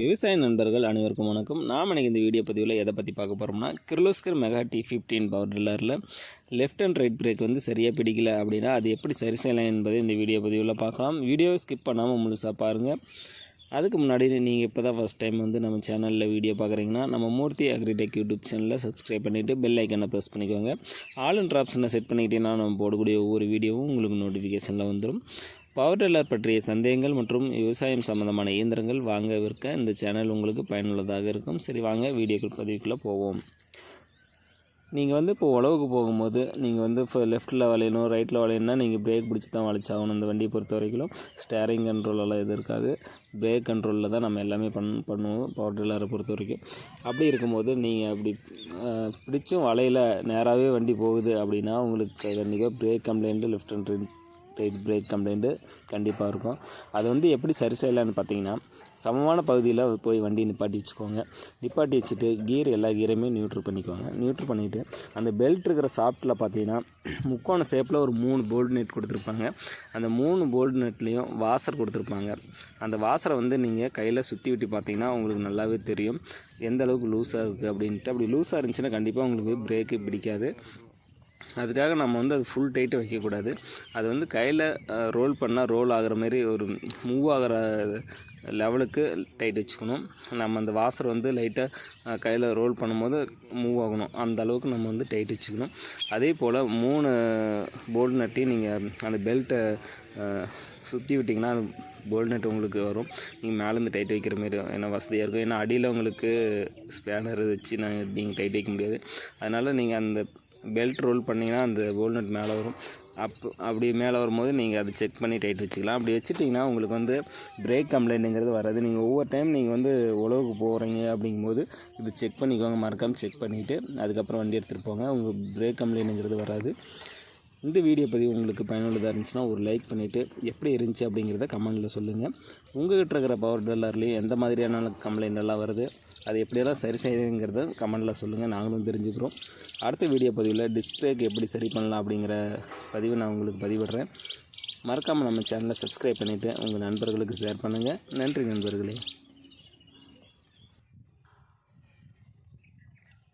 விவசாய நண்பர்கள் அனைவருக்கும் வணக்கம். நாம் எனக்கு இந்த வீடியோ பதிவில் எதை பற்றி பார்க்க போகிறோம்னா Kirloskar mega T fifteen power டில்லரில் left and right brake வந்து சரியாக பிடிக்கல அப்படின்னா அது எப்படி சரி செய்யலாம் என்பதை இந்த வீடியோ பதிவில் பார்க்கலாம். வீடியோவை ஸ்கிப் பண்ணாமல் முழுசாக பாருங்கள் அதுக்கு முன்னாடி நீங்கள் இப்போ தான் ஃபஸ்ட் டைம் வந்து நம்ம சேனலில் வீடியோ பார்க்குறீங்கன்னா நம்ம மூர்த்தி அக்ரிடெக் யூடியூப் சேனலில் சப்ஸ்கிரைப் பண்ணிவிட்டு பெல் ஐக்கனை ப்ரெஸ் பண்ணிக்கோங்க. ஆல் அண்ட் ஆப்ஷனை செட் பண்ணிக்கிட்டீங்கன்னா நம்ம போடக்கூடிய ஒவ்வொரு வீடியோவும் உங்களுக்கு நோட்டிஃபிகேஷனில் வந்துடும் பவர் டில்லர் பற்றிய சந்தேகங்கள் மற்றும் விவசாயம் சம்பந்தமான இயந்திரங்கள் வாங்க விற்க இந்த சேனல் உங்களுக்கு பயனுள்ளதாக இருக்கும். சரி வாங்க வீடியோக்கள் பதிவுக்குள்ளே போவோம். நீங்கள் வந்து இப்போ உழவுக்கு போகும்போது நீங்கள் வந்து இப்போ லெஃப்ட்டில் வளையணும் ரைட்டில் வளையணும்னா நீங்கள் பிரேக் பிடிச்சி தான் வளைச்சாகணும் இந்த வண்டியை பொறுத்த வரைக்கும். ஸ்டேரிங் கண்ட்ரோலெல்லாம் எதுவும் இருக்காது. பிரேக் கண்ட்ரோலில் தான் நம்ம எல்லாமே பண் பண்ணுவோம் பவர் டில்லரை பொறுத்த வரைக்கும். அப்படி இருக்கும்போது நீங்கள் அப்படி பிடிச்சும் வலையில் நேராகவே வண்டி போகுது அப்படின்னா உங்களுக்கு கண்டிப்பாக brake complaint left and right brake complaint கண்டிப்பாக இருக்கும். அது வந்து எப்படி சரி செய்யலான்னு பார்த்தீங்கன்னா சமமான பகுதியில் போய் வண்டி நிப்பாட்டி வச்சுக்கோங்க. நிப்பாட்டி வச்சுட்டு கீர் எல்லா கீரையுமே நியூட்ரு பண்ணிக்கோங்க. நியூட்ரு பண்ணிவிட்டு அந்த பெல்ட் இருக்கிற சாஃப்ட்டில் பார்த்தீங்கன்னா முக்கோண ஷேப்பில் ஒரு மூணு போல்டு நெட் கொடுத்துருப்பாங்க. அந்த மூணு போல்டு நெட்லேயும் வாசர் கொடுத்துருப்பாங்க. அந்த வாசரை வந்து நீங்கள் கையில் சுற்றி விட்டு பார்த்தீங்கன்னா உங்களுக்கு நல்லாவே தெரியும். எந்த அளவுக்கு லூஸாக இருக்குது அப்படின்ட்டு. அப்படி லூஸாக இருந்துச்சுன்னா கண்டிப்பாக உங்களுக்கு பிரேக்கு பிடிக்காது. அதுக்காக நம்ம வந்து அது ஃபுல் டைட்டு வைக்கக்கூடாது. அது வந்து கையில் ரோல் பண்ணால் ரோல் ஆகிற மாதிரி ஒரு மூவ் ஆகிற லெவலுக்கு டைட் வச்சுக்கணும். நம்ம அந்த வாசர் வந்து லைட்டாக கையில் ரோல் பண்ணும்போது மூவ் ஆகணும். அந்த அளவுக்கு நம்ம வந்து டைட் வச்சுக்கணும். அதே போல் மூணு போல்டு நட்டி நீங்கள் அந்த பெல்ட்டை சுற்றி விட்டிங்கன்னா போல்ட் நட் உங்களுக்கு வரும். நீங்கள் மேலேருந்து டைட் வைக்கிற மாதிரி ஏன்னா வசதியாக இருக்கும். ஏன்னா அடியில் உங்களுக்கு ஸ்பேனர் வச்சு நாங்கள் நீங்கள் டைட் வைக்க முடியாது. அதனால் நீங்கள் அந்த பெல்ட் ரோல் பண்ணிங்கன்னா அந்த போல்நட் மேலே வரும். அப் அப்படி மேலே வரும்போது நீங்கள் அதை செக் பண்ணி டைட் வச்சுக்கலாம். அப்படி வச்சுட்டிங்கன்னா உங்களுக்கு வந்து பிரேக் கம்ப்ளைண்ட்டுங்கிறது வராது. நீங்கள் ஒவ்வொரு டைம் நீங்கள் வந்து உழவுக்கு போகிறீங்க அப்படிங்கும்போது இது செக் பண்ணிக்கோங்க. மறக்காமல் செக் பண்ணிவிட்டு அதுக்கப்புறம் வண்டி எடுத்துகிட்டு போங்க. உங்கள் பிரேக் கம்ப்ளைண்ட்டுங்கிறது வராது. இந்த வீடியோ பதிவு உங்களுக்கு பயனுள்ளதாக இருந்துச்சுன்னா ஒரு லைக் பண்ணிவிட்டு எப்படி இருந்துச்சு அப்படிங்கிறத கமெண்டில் சொல்லுங்கள் உங்கள்கிட்ட இருக்கிற பவர் டெல்லர்லேயும் எந்த மாதிரியான கம்ப்ளைண்ட் எல்லாம் வருது அது எப்படியெல்லாம் சரி செய்யுங்கிறத கமெண்டில் சொல்லுங்கள் நாங்களும் தெரிஞ்சுக்கிறோம். அடுத்த வீடியோ பதிவில் டிஸ்பிளேக்கு எப்படி சரி பண்ணலாம் அப்படிங்கிற பதிவை நான் உங்களுக்கு பதிவிடுறேன். மறக்காமல் நம்ம சேனலை சப்ஸ்கிரைப் பண்ணிவிட்டு உங்கள் நண்பர்களுக்கு ஷேர் பண்ணுங்கள் நன்றி நண்பர்களே.